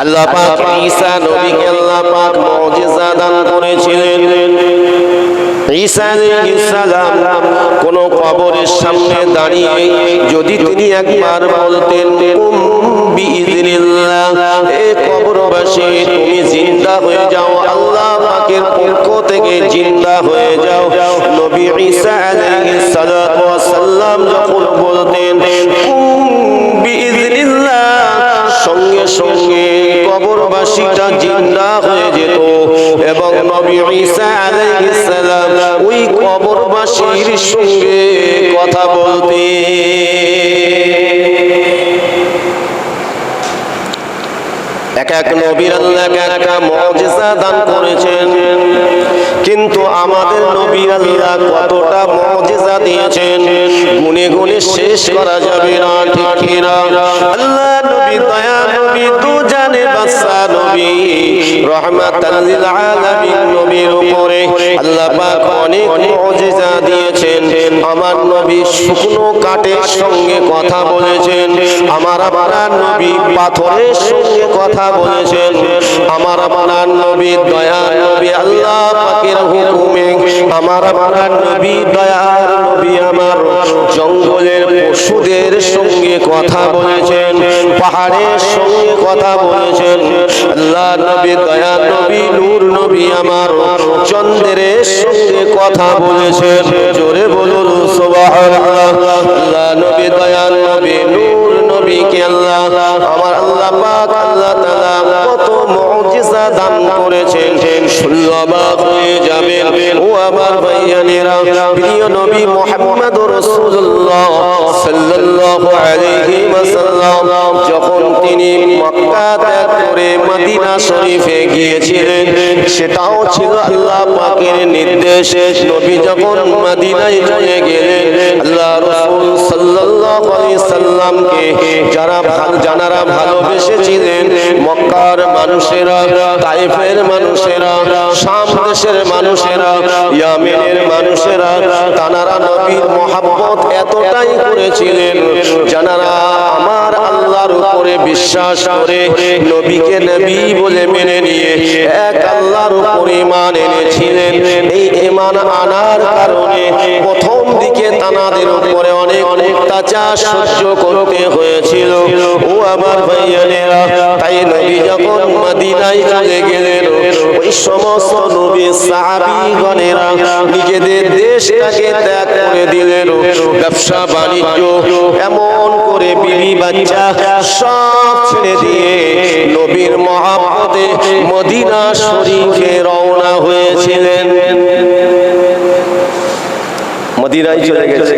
আল্লাহ পাক ঈসা নবীকে আল্লাহ পাক মুজিজা দান করেছিলেন। ঈসা আলাইহিস সালাম কোন কবরের সামনে দাঁড়িয়ে যদি তিনি একবার বলতেন কুম বিইذنিল্লাহ এ কবরবাসী তুমি জিন্দা হয়ে যাও আল্লাহ পাকের পক্ষ থেকে জিন্দা হয়ে যাও। নবী ঈসা আলাইহিস সালাম যখন বলতেন কবরবাসীটা জিন্দা হয়ে যেত এবং নবী ঈসা আলাইহিস সালাম ওই কবরবাসীর সঙ্গে কথা বলতে এক এক নবীর আল্লাহ একটা মুজিজা দান করেছেন। কিন্তু আমাদের নবী আল্লাহ কতটা মুজিজা দিয়েছেন, গুনে গুনে শেষ করা যাবে না, ঠিক না আল্লাহ রহমাতাল লিল আলামিন নবীর উপরে আল্লাহ পাক অনেক মুজিজা দিয়েছেন। আমার নবী শুকনো কাঠের সঙ্গে কথা বলেছেন। আমার আপনার নবী পাথরের সঙ্গে কথা বলেছেন। আমার আপনার নবী দয়া নবী, আল্লাহ পাকের হুকুমে। আমার আপনার নবী দয়ার নবী আমার জঙ্গলের পশুদের সঙ্গে কথা বলেছেন, পাহাড়ের সঙ্গে কথা বলেছেন। আল্লাহ নবী দয়া নবী, নূর নবী আমার চন্দ্রের সঙ্গে কথা বলেছেন। জোরে বলুন, সুবহানাল্লাহ। আল্লাহ নবী আমার আল্লাহ পাক, আল্লাহ কত মুজিজা দান করেছেন। হয়ে যাবেন ও আমার ভাইয়ানেরা প্রিয় নবী মুহাম্মদুর রাসূলুল্লাহ সাল্লাল্লাহু আলাইহি ওয়াসাল্লাম যখন তিনি মক্কা ত্যাগ করে মদিনা শরীফে গিয়েছিলেন, সেটাও ছিল আল্লাহ পাকের নির্দেশ। নবী যখন মদিনায় চলে গেলেন, আল্লাহ রাসূল সাল্লাল্লাহু আলাইহি সাল্লামকে যারা ভালো জানারা ভালোবেসেছিলেন, মক্কার মানুষেরা, তাইফের মানুষেরা, শাম দেশের মানুষেরা, ইয়ামেনের মানুষেরা, তানারা নবীর মহাব্বত এতটাই করেছিলেন জানারা আমার আল্লাহর উপরে বিশ্বাস করে নবীকে নবী বলে মেনে নিয়ে এক আল্লাহর উপরে ইমান এনেছিলেন। এই ইমান আনার কারণে প্রথম দিকে তানাদের উপরে অনেক অত্যাচার সহ্য করতে হয়েছিল। ও আমার ভাইয়ানেরা তাই নবী যখন মদিনায় চলে গেলেন, ওই সমস্ত নবী সাহাবীগণেরা নিজেদের দেশটাকে ত্যাগ করে দিলেন। ব্যবসা, বাণিজ্য, এমন করে বিবি বাচ্চা সব ছেড়ে দিয়ে নবীর মহাপদে মদিনা শরীফে রওনা হয়েছিলেন। মদিনায় চলে গেছে।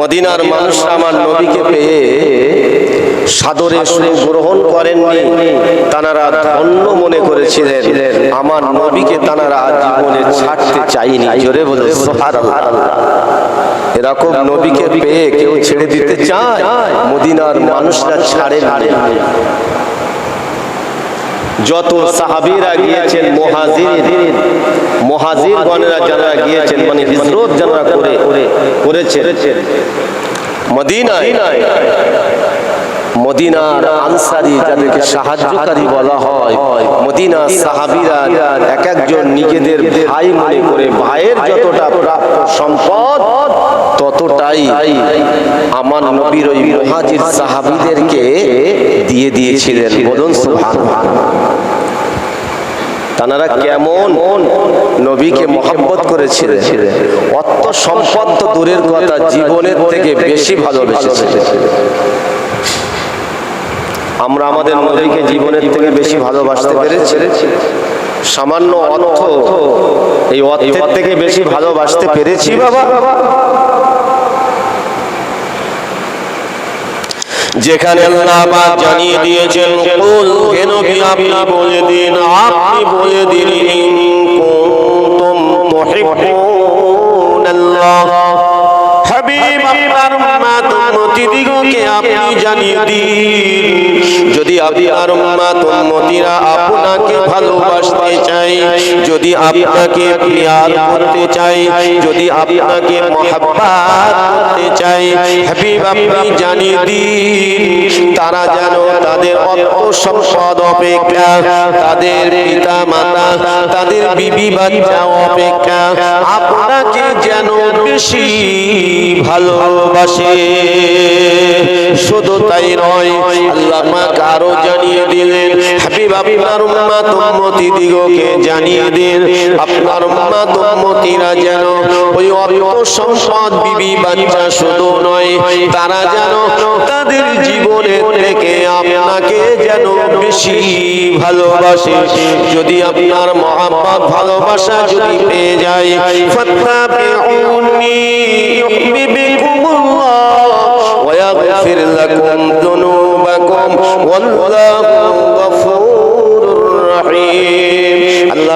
মদিনার মানুষ আমার নবীকে পেয়ে সাদরে শুনে গ্রহণ করেননি। তানারা ধন্য মনে করেছিলেন। আমার নবীকে তানারা জীবনে ছাড়তে চাইনি জোরে বলে এরকম নবীকে পেয়ে কেউ ছেড়ে দিতে চায়। মদিনার মানুষরা ছাড়ে যত সাহাবীরা গিয়েছেন মহাজির মহাজির গণেরা যারা গিয়েছেন মানে হিজরত যারা করে, করেছেন। মদিনায়, মদিনার আনসারি যাদেরকে সাহায্যকারী বলা হয় মদিনা সাহাবিরা এক একজন নিজেদের ভাই মনে করে, ভাইয়ের যতটা প্রাপ্ত সম্পদ, ততটাই আমার নবীর ওই মুহাজির সাহাবীদেরকে দিয়ে দিয়েছিলেন। বলুন সুবহানাল্লাহ। তানারা কেমন নবীকে মহব্বত করেছিলেন? অর্থ সম্পদ তো দূরের কথা জীবনের থেকে বেশি ভালোবেসেছিলেন। আমরা আমাদের নবীকে জীবনের থেকে বেশি ভালোবাসতে পেরেছি সামান্য অর্থ এই অর্থের থেকে বেশি ভালোবাসতে পেরেছি বাবা যেখানে আল্লাহ জানিয়ে দিয়েছেন, কুল হে নবী আপনি বলে দিন? আপনি বলে দিন, ইন দিন, যদি উম্মতিরা আপনাকে যদি চাই, হাবিব আপনি জানিয়ে তারা যেন তাদের অর্থ সম্পদ অপেক্ষা, তাদের পিতা অপেক্ষা, আপনাকে যেন বেশি ভালোবাসে। শুধু তাই নয়, আল্লাহ পাক আরও জানিয়ে দিলেন, হাবিব আপনার উম্মাত, উম্মতি দিগকে জানিয়ে দিন, আপনার উম্মাত, উম্মতিরা যেন ওই অর্থ সম্পদ বিবি বাচ্চা শুধু নয়, তারা যেন তাদের জীবনের থেকে আপনাকে যেন বেশি ভালোবাসে। যদি আপনার মহাব্বত, ভালোবাসা যদি পেয়ে যায়, ফাত্তাবিউনি ইউহিব্বুকুমুল্লাহ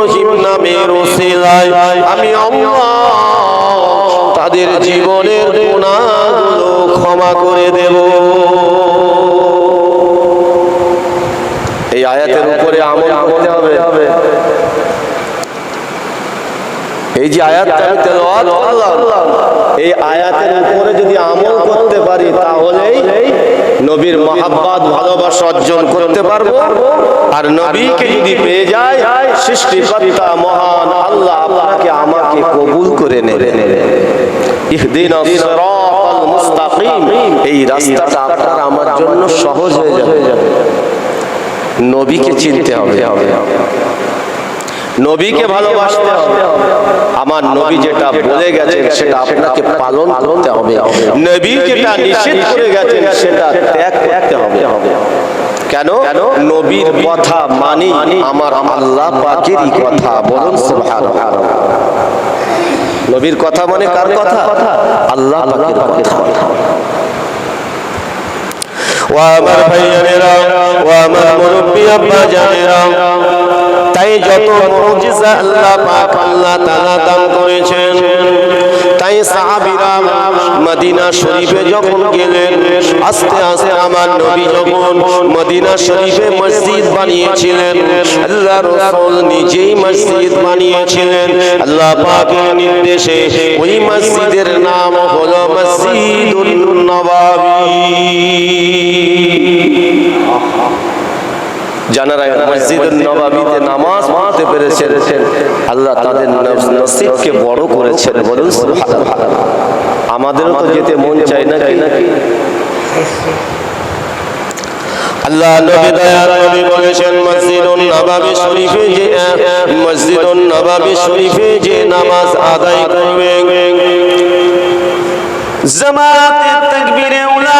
রহিম নামের ওসিলায় আমি তাদের জীবনের গুনাহগুলো ক্ষমা করে দেব। এই আয়াতের উপরে আমল করতে হবে। এই যে আয়াত এই আয়াতের উপরে যদি আমল করতে পারি তাহলেই নবীর মহাব্বাত, ভালোবাসা অর্জন করতে পারব। আর নবীকে যদি পেয়ে যায়, সৃষ্টিকর্তা মহান আল্লাহ আপনাকে আমাকে কবুল করে সিরাতাল মুস্তাকিম। এই রাস্তাটা আপনার আমার জন্য সহজ হয়ে যাবে। নবীকে চিনতে হবে। নবীকে ভালোবাসতে হবে। আমার নবী যেটা বলে গেছেন সেটা আপনাকে পালন করতে হবে। নবী যেটা নিষেধ করে গেছেন সেটা ত্যাগ করতে হবে। কেন? নবীর কথা মানি আমার আল্লাহ পাকেরই কথা বলুন সুবহানাল্লাহ। নবীর কথা মানে কার কথা? আল্লাহ পাকের কথা। ও আমার ভাইয়ানেরা ও আমার মুরব্বী আব্বা জানেরা তাই যত মুজিজা আল্লাহ পাক আল্লাহ তাআলা দান করেছেন, তাই সাহাবীরা মদিনা শরীফে যখন গেলেন, আস্তে আস্তে আমার নবী যখন মদিনা শরীফে মসজিদ বানিয়েছিলেন, আল্লাহ রাসূল নিজেই মসজিদ বানিয়েছিলেন। আল্লাহ পাকের নির্দেশে ওই মসজিদের নাম হলো মসজিদুন নবাবী। যারা মসজিদুল নবাবিতে নামাজ পড়তে পেরেছেন। আল্লাহ তাদের নসিবকে বড় করেছেন বলুন সুবহানাল্লাহ। আমাদেরও তো যেতে মন চায় নাকি? নাকি? আল্লাহ নবী দয়ার নবী বলেছেন মসজিদুন নবাবী শরীফে যে মসজিদুন নবাবী শরীফে যে নামাজ আদায় করবে জামাতে তাকবীরে উলা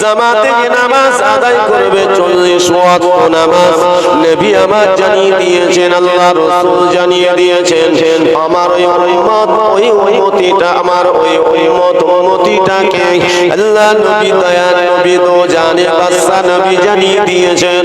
জামাতে নামাজ আদায় করবে 40 ওয়াক্ত নামাজ, নবী আমার জানিয়ে দিয়েছেন, আল্লাহ রাসূল জানিয়ে দিয়েছেন, আমার ওই উম্মত, ওই উম্মতিটা, আমার ওই উম্মত, উম্মতিটাকে আল্লাহ নবী দয়ার নবী দো জানে বাদশা নবী জানিয়ে দিয়েছেন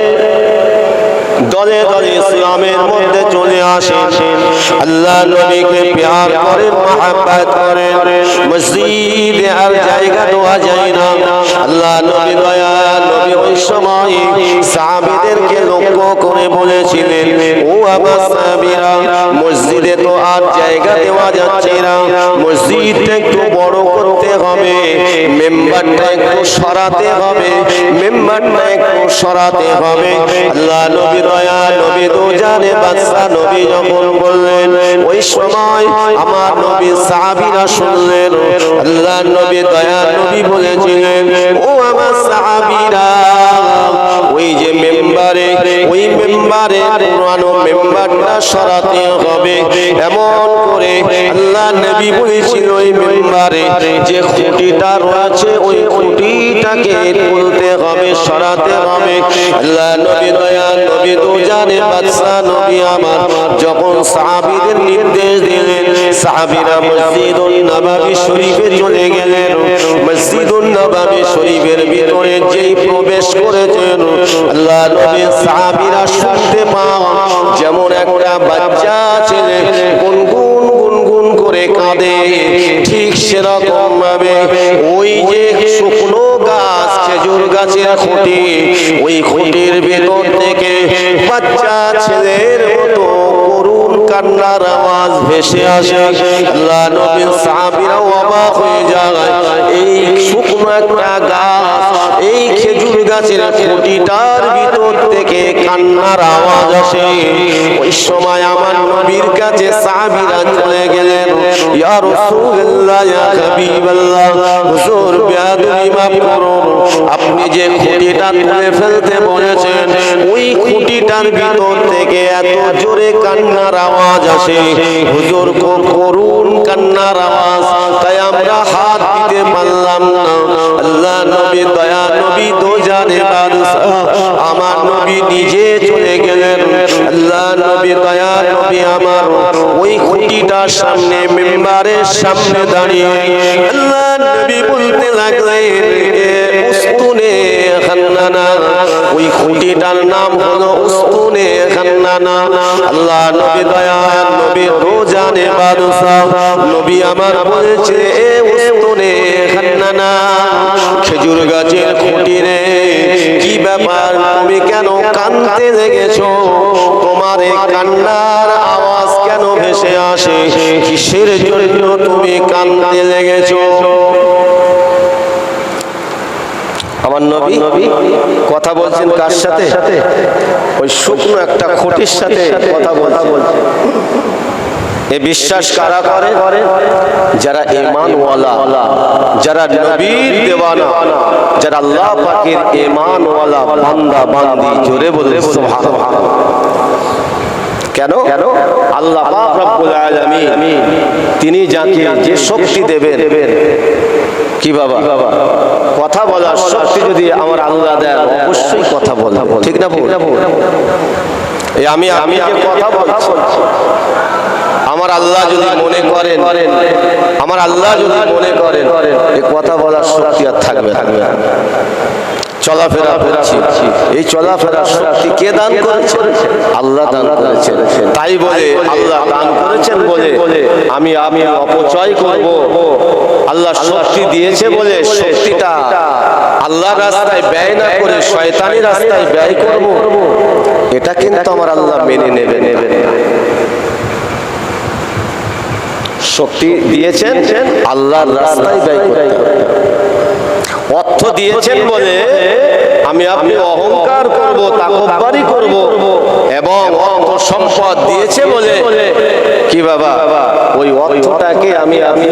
দলে দলে ইসলামের মধ্যে চলে আসে আল্লাহ নবীকে প্যার করেন, মহাব্বত করেন। মসজিদে আর জায়গা দেওয়া যায় না। আল্লাহ নবী দয়া নবী ওই সময় সাহাবীদেরকে লক্ষ্য করে বলেছিলেন, ও আমার সাহাবীরা, মসজিদে তো আর জায়গা দেওয়া যাচ্ছে না। মসজিদটা একটু বড় করতে হবে, মেম্বারটা একটু সরাতে হবে, মেম্বারটা একটু সরাতে হবে। আল্লাহ নবী দয়া নবী দু বাদশা, নবী যখন বললেন, ওই সময় আমার নবী সাহাবীরা শুনলেন, আল্লাহ নবী দয়া নবী বলেছিলেন, ও আমার সাহাবীরা, ওই যে মেম্বারে, ওই মেম্বারে পুরানো মেম্বারটা সরাতে হবে। এমন করে আল্লাহ নবী বলেছিল ওই মেম্বারে, যে খুঁটিটা রয়েছে ওই খুঁটিটাকে তুলতে হবে, সরাতে হবে। আল্লাহ নবী দয়া, নবী দু জানে বাদশা নবী আমার, যখন সাহাবীদের নির্দেশ দিলেন, সাহাবীরা মসজিদুন নববী শরীফে চলে গেলেন। মসজিদুন নববী শরীফের ভিতরে যেই প্রবেশ করেছেন, আল্লাহ নবী সাহাবীরা শুনতে পাও যেমন একটা বাচ্চা ছেলে গুনগুন গুনগুন করে কাঁদে। ঠিক সেরকম ভাবে ওই যে শুকনো গাছ, খেজুর গাছের খুঁটি, ওই খুঁটির ভেতর থেকে বাচ্চা ছেলের মতো করুণ কান্নার আওয়াজ ভেসে আসে। আল্লাহ নবী সাহাবীরা অবাক হয়ে যায়। এই শুকনো একটা গাছ গাছের খুঁটিটার ভিতর থেকে কান্নার আওয়াজ আসে। ওই সময় আমার নবীর কাছে সাহাবীরা চলে গেলেন। ইয়া রাসূলুল্লাহ, ইয়া হাবিবাল্লাহ, হুজুর, বেয়াদবি মাফ করুন। আপনি যে খুঁটিটা তুলে ফেলতে বলেছেন, ওই খুঁটিটার ভিতর থেকে এত জোরে কান্নার আওয়াজ আসে। হুজুর খুব করুণ কান্নার আওয়াজ। তাই আমরা হাত দিতে মানলাম না। আল্লাহ নবী, দয়া নবী তো জানে আমার নবী নিজে চলে গেলেন। আল্লাহ নবী, দয়া নবী আমার ওই খুঁটিটার সামনে, মেম্বারের সামনে দাঁড়িয়ে। আল্লাহ নবী বলতে লাগলেন উস্তুনে খান্নানা। ওই খুঁটিটার নাম হলো উস্তুনে খান্নানা। আল্লাহ নবী দয়া নবী রোজানে বাদশাহ নবী আমার বলেছে, এ উস্তুনে খান্নানা, খেজুর গাছের খুঁটি রে। কি ব্যাপার? তুমি কেন কানতে লেগেছো? তোমার কান্নার আওয়াজ কেন ভেসে আসে? কিসের জন্য তুমি কানতে লেগেছো? আমার নবী নবী কথা বলছেন কার সাথে? ওই শুকনো একটা খুঁটির সাথে কথা বলছে এ বিশ্বাস কারা করে? যারা ইমানওয়ালা যারা নবীর দেওয়ানা যারা আল্লাহ পাকের ইমানওয়ালা বান্দা বান্দি জোরে বলে সুবহানাল্লাহ। কেন? কেন? আল্লাহ পাক রব্বুল আলামিন তিনি যাকে যে শক্তি দেবেন কি বাবা? কথা বলার শক্তি যদি আমার আল্লাহ দেন অবশ্যই কথা বলব। ঠিক না না এই আমি আমি কথা বলছি আমার আল্লাহ যদি মনে করেন আমার আল্লাহ যদি মনে করেন এই কথা বলার শক্তি আর থাকবে থাকবে না। চলাফেরা করছি। এই চলাফেরার শক্তি কে দান করেছেন আল্লাহ দান করেছেন। তাই বলে আল্লাহ দান করেছেন বলে আমি আমি অপচয় করব। আল্লাহ শক্তি দিয়েছে বলে শক্তিটা আল্লাহ রাস্তায় ব্যয় না করে শয়তানি রাস্তায় ব্যয় করব। এটা কিন্তু আমার আল্লাহ মেনে নেবে নেবে শক্তি দিয়েছেন, আল্লাহর রাস্তায় ব্যয় করতে। অর্থ দিয়েছেন বলে আমি আপনি অহংকার করব তাকব্বারি করব এবং অর্থ সম্পদ দিয়েছে বলে কি বাবা? ওই অর্থটাকে আমি আমি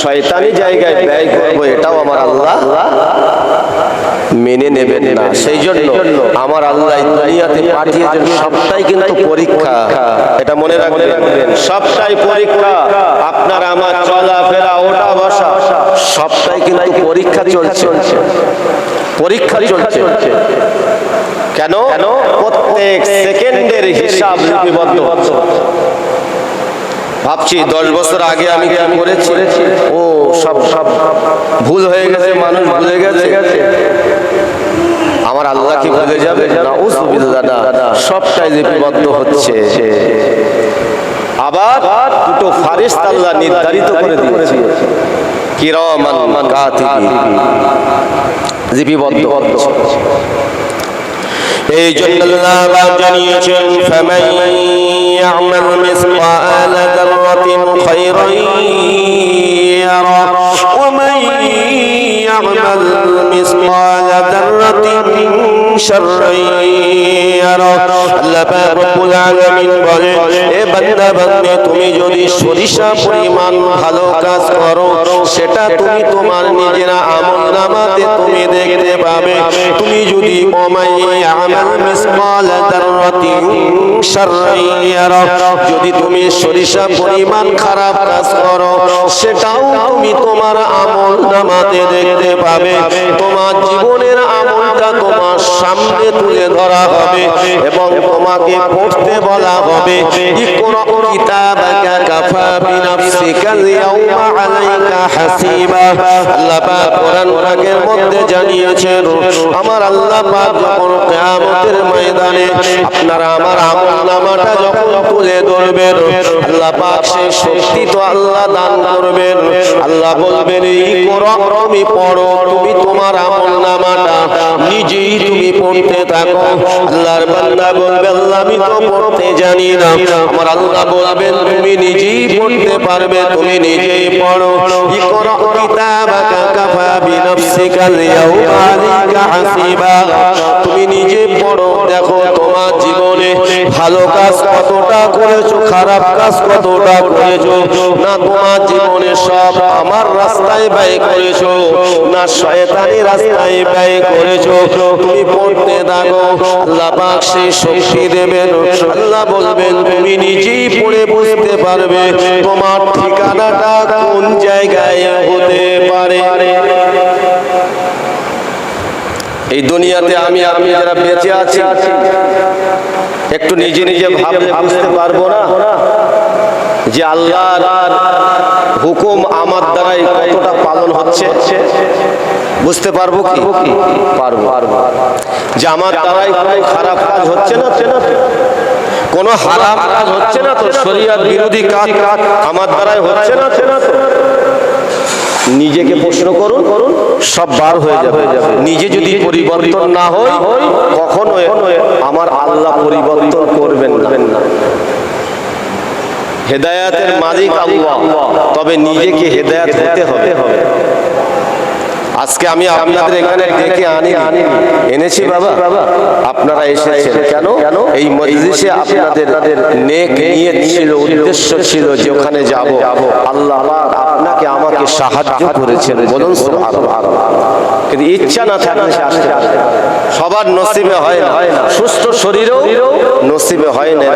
শয়তানি জায়গায় ব্যয় করব এটাও আমার আল্লাহ মেনে নেবেন না। সেই জন্য আমার আল্লাহ দুনিয়াতে পাঠিয়েছেন সবটাই কিন্তু পরীক্ষা। এটা মনে রাখবেন। সবটাই পরীক্ষা। আপনার আমার চলাফেরা ওটা সবটাই কিন্তু পরীক্ষা চলছে। পরীক্ষা চলছে। কেন? প্রত্যেক সেকেন্ডের হিসাব লিপিবদ্ধ ভাবছি দশ বছর আগে আমি করেছি? ও, সব সব ভুল হয়ে গেছে, মানুষ ভুলে গেছে। আমার আল্লাহ কি ভুলে যাবে? না ও সুবিধা দাদা সবটাই লিপিবদ্ধ হচ্ছে। আবার দুটো ফারিস্ত আল্লাহ নির্ধারিত করে দিয়েছে। কিরামান কাতিবিন লিপিবদ্ধ। এই জন্য আল্লাহ জানিয়েছেন ফামান ইয়ামাল মিসকাল দাররাতিন খায়রান شرا يره আল্লাহ পাক রব্বুল আলামিন বলে এ বান্দা বান্দে তুমি যদি সরিষা পরিমাণ ভালো কাজ করো সেটা তুমি তোমার নিজের আমল নামাতে তুমি দেখতে পাবে তুমি যদি ওমাই আমাল মিসকাল দাররাতিন শাররান ইয়ারা যদি তুমি সরিষা পরিমাণ খারাপ কাজ করো সেটাও তুমি তোমার আমল নামাতে দেখতে পাবে তোমার জীবনের আমলটা তোমার সামনে তুলে ধরা হবে এবং তোমাকে পড়তে বলা হবে আল্লাহ কোরআন আমার আল্লাহ যখন ময়দানে আপনারা আমার আমলনামাটা যখন তুলে ধরবেন, আল্লাহ সেই শক্তি তো আল্লাহ দান করবেন। আল্লাহ বলবেন, এই করো তুমি পড়ো, তুমি তোমার আমলনামাটা নিজেই তুমি পড়তে থাকো। আল্লাহর বান্দা বলবে, আল্লাহ, আমি তো পড়তে জানি না। আমার আল্লাহ বলবেন, তুমি নিজেই পড়তে পারবে, তুমি নিজেই পড়ো। ইকরা কিতাবাকা কাফা বিনফসিকা আল-ইয়াউমা আলাইকা হাসিবা। ভালো কাজ কতটা করেছ? খারাপ কাজ কতটা করেছ? না তোমার জীবনে সব আমার রাস্তায় ব্যয় করেছ না শয়তানি রাস্তায় ব্যয় করেছ। তুমি পড়তে দাগো আল্লাহ পাক সেই শক্তি দেবেন। আল্লাহ বলবেন তুমি নিজেই পড়ে বুঝতে পারবে তোমার ঠিকানাটা কোন জায়গায় হতে পারে। এই দুনিয়াতে আমি আমি যারা বেঁচে আছি একটু নিজে নিজে ভাবলে বুঝতে পারব না যে আল্লাহর হুকুম আমার দ্বারাই কতটা পালন হচ্ছে। বুঝতে পারব কি? পারব যে আমার দ্বারাই কোনো খারাপ কাজ হচ্ছে না কোনো হারাম কাজ হচ্ছে না তো? শরীয়ত বিরোধী কাজ আমার দ্বারাই হচ্ছে না তো? নিজেকে প্রশ্ন করুন সব বার হয়ে যাবে। নিজে যদি পরিবর্তন না হয় কখনো আমার আল্লাহ পরিবর্তন করবেন না। হেদায়াতের মালিক আল্লাহ। তবে নিজেকে হেদায়াত হতে হবে। আজকে আমি আপনাদের এখানে ডেকে আনি এনেছি বাবা। আপনারা এসেছেন। কেন? এই মজলিসে আপনাদের নেক নিয়ত ছিল, উদ্দেশ্য ছিল যে ওখানে যাব। আল্লাহ আপনাকে আমাকে সাহায্য করেছেন। বলুন কিন্তু ইচ্ছা না থাকলে সবার নসিবে হয় না। সুস্থ শরীরেও নসিবে হয় না।